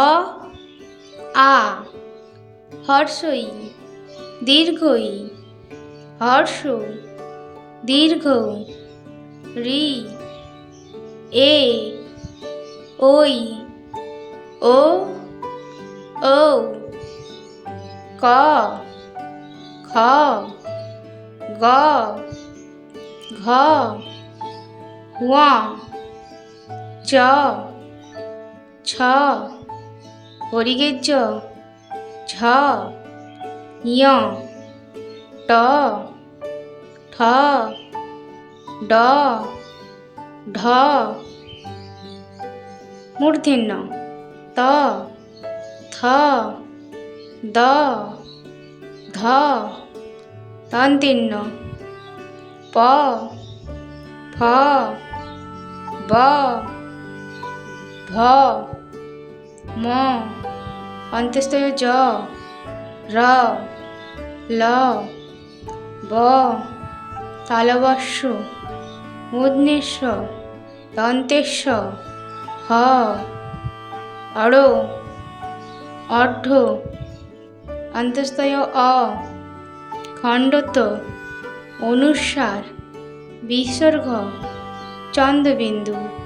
অ আ হর্ষই দীর্ঘই হর্ষ দীর্ঘ রি এ ওই ও ও ক খ গ ঘ হুয়া চ, ছ হরিগের ঝ ইয় ট, ঠ, ড, ঢ, মূর্ধন্য, ত, থ, দ, ধ দন্তীর্ণ প, ফ, ব, ভ, ম অন্তস্তয় জ, র, ল, ব তালবস্য মূর্ধনেশ্ব দন্তেশ্ব হ, অড়, অর্ধ অন্তস্তয় অ, খণ্ডত অনুস্বার বিসর্গ চন্দ্রবিন্দু।